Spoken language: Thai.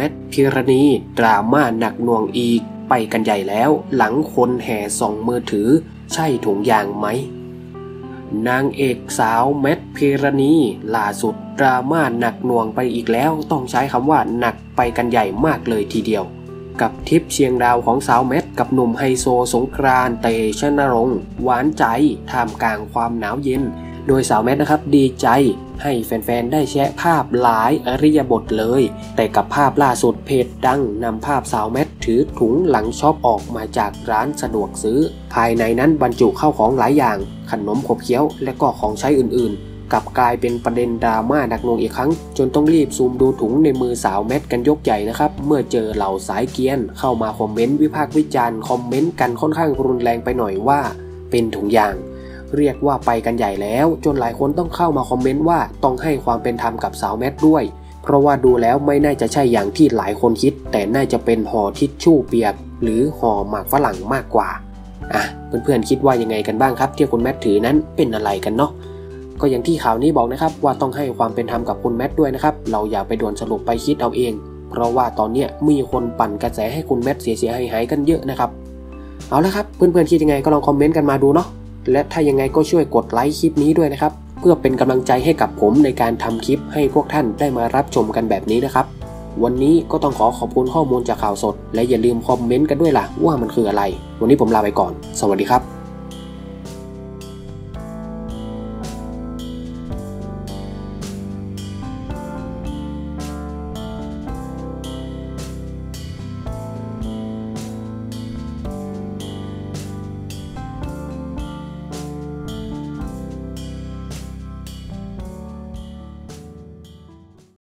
แมทพิรณี ดราม่าหนักหน่วงอีก ไปกันใหญ่แล้วหลังคนแห่ส่องมือถือ ใช่ถุงยางไหม นางเอกสาวแมทพิรณี ล่าสุดดราม่าหนักหน่วงไปอีกแล้วต้องใช้คำว่าหนักไปกันใหญ่มากเลยทีเดียว กับทริปเชียงดาวของสาวแมทกับหนุ่มไฮโซสงกรานต์เตชนรงค์หวานใจท่ามกลางความหนาวเย็น โดยสาวแมทนะครับดีใจให้แฟนๆ ได้แชะภาพหลายอริยบทเลย แต่กับภาพล่าสุดเพจดังนำภาพสาวแมทถือถุงหลังช็อปออกมาจากร้านสะดวกซื้อ ภายในนั้นบรรจุเข้าของหลายอย่าง ขนมขบเคี้ยวและก็ของใช้อื่นๆ กลับกลายเป็นประเด็นดราม่าหนักหน่วงอีกครั้ง จนต้องรีบซูมดูถุงในมือสาวแมทกันยกใหญ่นะครับ เมื่อเจอเหล่าสายเกียน เข้ามาคอมเมนต์วิพากษ์วิจารณ์คอมเมนต์กันค่อนข้างรุนแรงไปหน่อยว่า เป็นถุงยาง เรียกว่าไปกันใหญ่แล้ว จนหลายคนต้องเข้ามาคอมเมนต์ว่าต้องให้ความเป็นธรรมกับสาวแมทด้วย เพราะว่าดูแล้วไม่น่าจะใช่อย่างที่หลายคนคิด แต่น่าจะเป็นห่อทิชชู่เปียก หรือห่อหมากฝรั่งมากกว่าอะเพื่อนๆคิดว่ายังไงกันบ้างครับที่คุณแมทถือนั้นเป็นอะไรกันเนาะก็อย่างที่ข่าวนี้บอกนะครับว่าต้องให้ความเป็นธรรมกับคุณแมทด้วยนะครับเราอย่าไปด่วนสรุปไปคิดเอาเอง เพราะว่าตอนนี้มีคนปั่นกระแสให้คุณแมทเสียหายๆกันเยอะนะครับ เอาละครับเพื่อนๆคิดยังไงก็ลองคอมเมนต์กันมาดูเนาะ และถ้ายังไงก็ช่วยกดไลค์คลิปนี้ด้วยนะครับ เพื่อเป็นกำลังใจให้กับผมในการทำคลิปให้พวกท่านได้มารับชมกันแบบนี้นะครับ วันนี้ก็ต้องขอขอบคุณข้อมูลจากข่าวสด และอย่าลืมคอมเมนต์กันด้วยล่ะว่ามันคืออะไร วันนี้ผมลาไปก่อน สวัสดีครับ